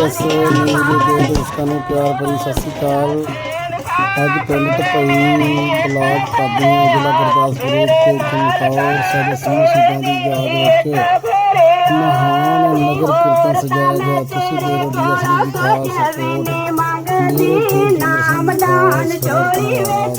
PS news ਦੇ ਦਰਸ਼ਕਾਂ ਨੂੰ ਪਿਆਰ ਭਰੀ ਸਤਿ ਸ਼੍ਰੀ ਅਕਾਲ। ਅੱਜ ਪਿੰਡ ਟਪਈ ਬਲਾਕ ਕਾਦੀਆਂ ਜ਼ਿਲ੍ਹਾ ਗੁਰਦਾਸਪੁਰ ਵਿੱਚ ਚਮਕੌਰ ਸਾਹਿਬ ਸਿੰਘ ਸ਼ਹੀਦਾਂ ਦੀ ਯਾਦ ਵਿੱਚ। ਮਹਾਨ ਨਗਰ ਕੀਰਤਨ ਸਜਾਇਆ ਗਿਆ। ਤੁਸੀਂ ਮੇਰੇ ਡੀਐਸਪੀ ਦੀ ਖਾਸ ਸਪੋਰਟ ਮੇਰੇ ਨਾਮ ਦਾਨ ਚੋਰੀ ਵਿੱਚ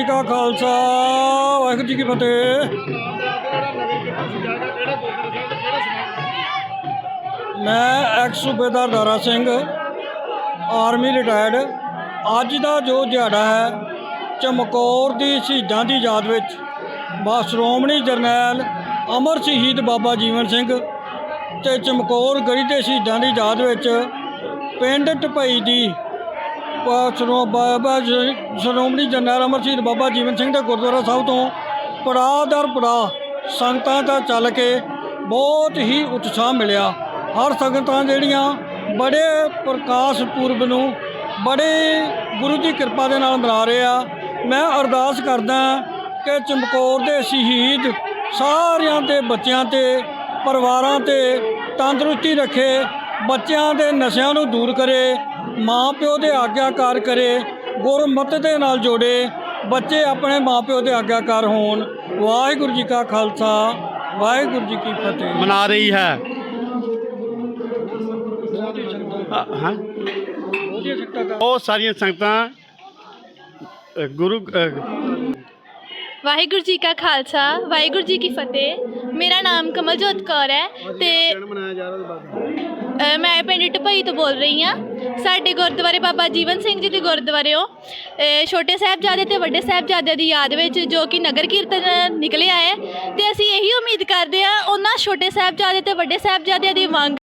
ਜੀ ਕਾ ਖਾਲਸਾ, ਵਾਹਿਗੁਰੂ ਜੀ ਕੀ ਫਤਿਹ। ਮੈਂ ਐਕਸ ਸੂਬੇਦਾਰ ਦਾਰਾ ਸਿੰਘ, ਆਰਮੀ ਰਿਟਾਇਰਡ। ਅੱਜ ਦਾ ਜੋ ਦਿਹਾੜਾ ਹੈ, ਚਮਕੌਰ ਦੀ ਸ਼ਹੀਦਾਂ ਦੀ ਯਾਦ ਵਿੱਚ ਬਾ ਸ਼੍ਰੋਮਣੀ ਜਰਨੈਲ ਅਮਰ ਸ਼ਹੀਦ ਬਾਬਾ ਜੀਵਨ ਸਿੰਘ ਤੇ ਚਮਕੌਰ ਗੜੀ ਦੇ ਸ਼ਹੀਦਾਂ ਦੀ ਯਾਦ ਵਿੱਚ, ਪਿੰਡ ਟਪਈ ਦੀ ਸ਼੍ਰੋ- ਬਾਬਾ ਜ- ਸ਼੍ਰੋਮਣੀ ਜਰਨੈਲ ਅਮਰ ਸ਼ਹੀਦ ਬਾਬਾ ਜੀਵਨ ਸਿੰਘ ਦੇ ਗੁਰਦੁਆਰਾ ਸਾਹਿਬ ਤੋਂ ਪੜਾਅ ਦਰ ਪੜਾਅ ਸੰਗਤਾਂ ਦਾ ਚੱਲ ਕੇ ਬਹੁਤ ਹੀ ਉਤਸ਼ਾਹ ਮਿਲਿਆ। ਹਰ ਸੰਗਤਾਂ ਜਿਹੜੀਆਂ ਬੜੇ ਪ੍ਰਕਾਸ਼ ਪੁਰਬ ਨੂੰ ਬੜੇ ਗੁਰੂ ਦੀ ਕਿਰਪਾ ਦੇ ਨਾਲ ਮਨਾ ਰਹੇ ਆ। ਮੈਂ ਅਰਦਾਸ ਕਰਦਾ ਕਿ ਚਮਕੌਰ ਦੇ ਸ਼ਹੀਦ ਸਾਰਿਆਂ ਦੇ ਬੱਚਿਆਂ ਤੇ, ਪਰਿਵਾਰਾਂ ਤੇ ਤੰਦਰੁਸਤੀ ਰੱਖੇ, ਬੱਚਿਆਂ ਦੇ ਨਸ਼ਿਆਂ ਨੂੰ ਦੂਰ ਕਰੇ ਮਾਂ ਪਿਓ ਦੇ ਆਗਿਆਕਾਰ ਕਰੇ ਗੁਰਮਤਿ ਦੇ ਨਾਲ ਜੋੜੇ ਬੱਚੇ ਆਪਣੇ ਮਾਂ ਪਿਓ ਦੇ ਆਗਿਆਕਾਰ ਹੋਣ। ਵਾਹਿਗੁਰੂ ਜੀ ਕਾ ਖਾਲਸਾ ਵਾਹਿਗੁਰੂ ਜੀ ਕੀ ਫਤਿਹ। ਮਨਾ ਰਹੀ ਹੈ। ਹਾਂ। ਉਹ ਸਾਰੀਆਂ ਸੰਗਤਾਂ ਗੁਰੂ ਵਾਹਿਗੁਰੂ ਜੀ ਕਾ ਖਾਲਸਾ ਵਾਹਿਗੁਰੂ ਜੀ ਕੀ ਫਤਿਹ। ਮੇਰਾ ਨਾਮ ਕਮਲਜੋਤ ਕੌਰ ਹੈ ਤੇ ਅ, ਮੈਂ ਪਿੰਡ ਟਪਈ ਤੋਂ ਬੋਲ ਰਹੀ ਹਾਂ। ਸਾਡੇ ਗੁਰਦੁਆਰੇ ਬਾਬਾ ਜੀਵਨ ਸਿੰਘ ਜੀ ਦੇ ਗੁਰਦੁਆਰਿਓ ਅ, ਛੋਟੇ ਸਾਹਿਬਜ਼ਾਦੇ ਤੇ ਵੱਡੇ ਸਾਹਿਬਜ਼ਾਦਿਆਂ ਦੀ ਯਾਦ ਵਿੱਚ ਜੋ ਕਿ ਨਗਰ ਕੀਰਤਨ ਨਿਕਲਿਆ ਹੈ ਤੇ ਅਸੀਂ ਇਹੀ ਉਮੀਦ ਕਰਦੇ ਹਾਂ ਉਹਨਾਂ ਛੋਟੇ ਸਾਹਿਬਜ਼ਾਦੇ ਤੇ ਵੱਡੇ ਸਾਹਿਬਜ਼ਾਦਿਆਂ ਦੀ ਮੰਗ